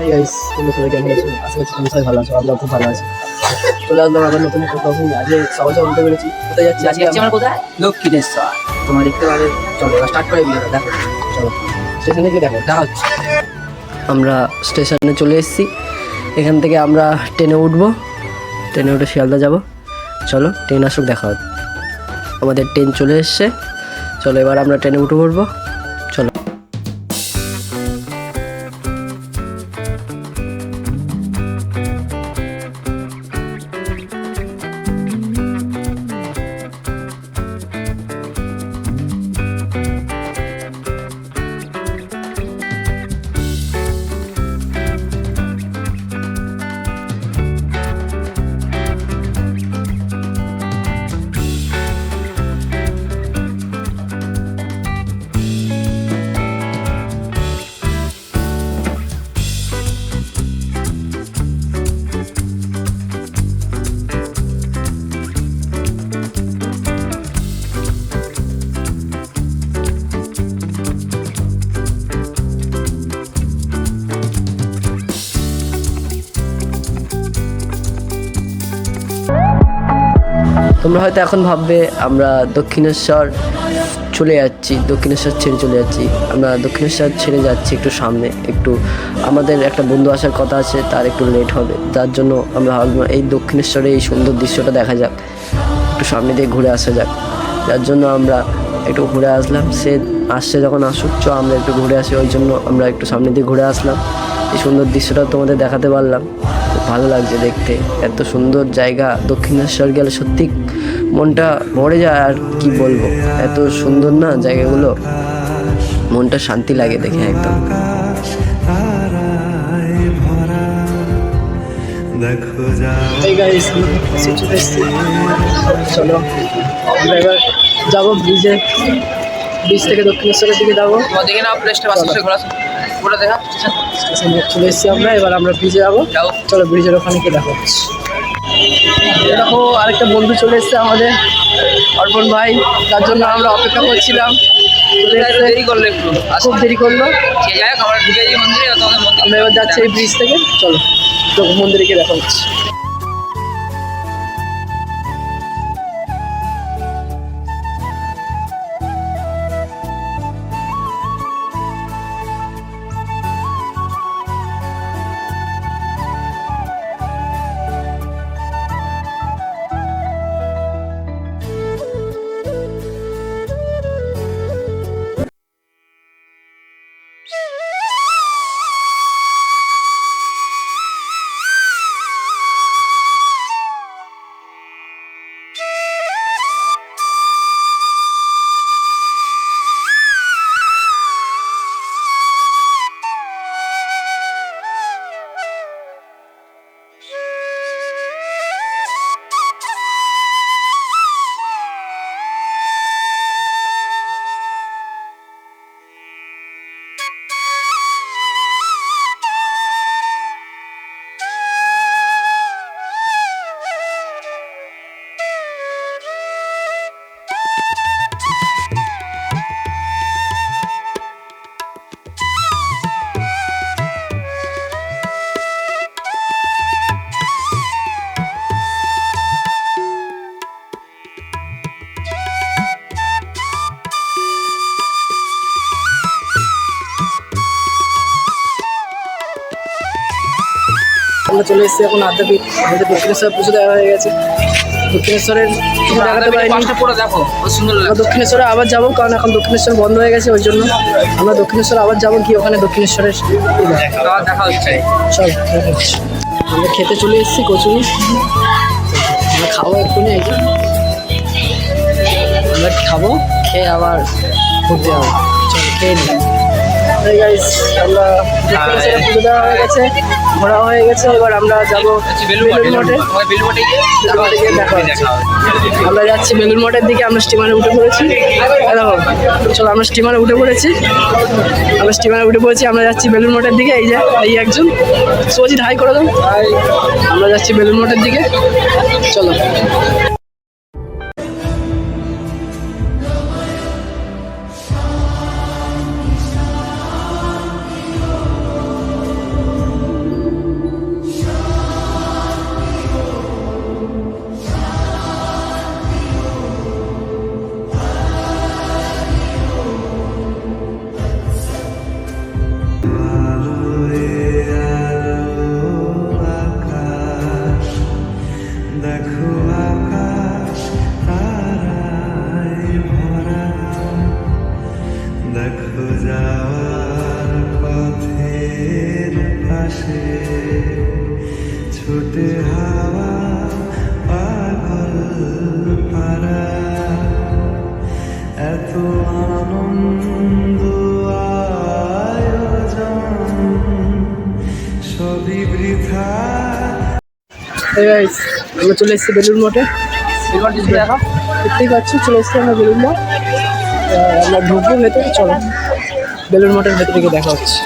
Hey guys, তোমরা সবাই কেমন আছো আশা করছি তোমরা সবাই ভালো আছো আমরা খুব ভালো আছি। চলে আসলাম আবার নতুন আজকে সবাই সবাই পেরেছি। কোথায় যাচ্ছি? আজকে যাচ্ছি আমরা কোথায়? দক্ষিণেশ্বর তোমার দেখতে পাবে। চলো স্টার্ট করে ভিডিওটা। দেখো চলো। স্টেশন দেখো দেখা হচ্ছে। আমরা স্টেশনে চলে এসেছি। এখান থেকে আমরা ট্রেনে উঠবো। ট্রেনে উঠে শিয়ালদা যাব। চলো ট্রেন আসুক দেখা হচ্ছে আমাদের ট্রেন চলে এসছে। চলো এবার আমরা ট্রেনে উঠে পড়ব। তোমরা হয়তো এখন ভাববে, আমরা দক্ষিণেশ্বর চলে যাচ্ছি, দক্ষিণেশ্বর ছেড়ে চলে যাচ্ছি। আমরা দক্ষিণেশ্বর ছেড়ে যাচ্ছি একটু সামনে, একটু আমাদের একটা বন্ধু আসার কথা আছে, তার একটু লেট হবে। যার জন্য আমরা ভাবলাম এই দক্ষিণেশ্বরে এই সুন্দর দৃশ্যটা দেখা যাক, একটু সামনে দিয়ে ঘুরে আসা যাক। যার জন্য আমরা একটু ঘুরে আসলাম, সে আসছে যখন আসুক, চ আমরা একটু ঘুরে আসি, ওই জন্য আমরা একটু সামনে দিয়ে ঘুরে আসলাম। এই সুন্দর দৃশ্যটা তোমাদের দেখাতে পারলাম। খুব ভালো লাগছে দেখতে। এত সুন্দর জায়গা দক্ষিণেশ্বর গেলে সত্যি মনটা ভরে যায় আর কি বলব? এত সুন্দর না জায়গাগুলো? মনটা শান্তি লাগে দেখে একদম। চলে আমরা এবার যাব ব্রিজে ব্রিজ থেকে দক্ষিণেশ্বরের দিকে যাব। প্লেসটা বাসে ঘোরা পুরো দেখা স্টেশনে চলে এসেছি আমরা এবার আমরা ব্রিজে যাব। চলো ব্রিজের ওখানে গিয়ে দেখো এই দেখো আরেকটা বন্ধু চলে এসেছে আমাদের অর্পণ ভাই। তার জন্য আমরা অপেক্ষা করছিলাম। দেরি করলে একটু? খুব দেরি করল। আমরা ঢুকে যাই মন্দিরে আমরা এবার যাচ্ছি। এই ব্রিজ থেকে। চলো তো মন্দিরে গিয়ে দেখা হচ্ছে। আমরা চলে এসেছি এখন আদ্যাপীঠ আমাদের দক্ষিণেশ্বর পুজো দেওয়া হয়ে গেছে। দক্ষিণেশ্বরের দেখাতে পারিনি। দক্ষিণেশ্বরে আবার যাব কারণ এখন দক্ষিণেশ্বর বন্ধ হয়ে গেছে ওই জন্য আমরা দক্ষিণেশ্বর আবার যাব কি ওখানে দক্ষিণেশ্বরের দেখা হচ্ছে। চল আমরা খেতে চলে এসেছি কচুরি। আমরা খাব এক্ষুনি এই যে। আমরা খাব খেয়ে আবার ঘুরতে যাব। চল খেয়ে guys, আমরা পুজো দেওয়া হয়ে গেছে। ঘোরা হয়ে গেছে এবার আমরা যাব বেলুর মঠে গিয়ে দেখা হচ্ছে। আমরা যাচ্ছি বেলুর মঠের দিকে আমরা স্টিমারে উঠে পড়েছি। দেখো চলো আমরা স্টিমারে উঠে পড়েছি। আমরা স্টিমারে উঠে পড়েছি আমরা যাচ্ছি বেলুর মঠের দিকে। এই যে এই একজন। সোজিত হাই করে দাও। আমরা যাচ্ছি বেলুর মঠের দিকে। চলো। আকাশে ছোটে হাওয়া, পাগল পারা এত আনন্দ, আয়োজন, সবই বৃথা। আমরা চলে এসেছি বেলুর মঠে। কিছু দেখতেই পাচ্ছি, চলে এসেছি আমরা বেলুর মঠ। আমরা ঢুকবো ভেতরে, চলো। বেলুর মঠের ভেতরে গিয়ে দেখা হচ্ছে।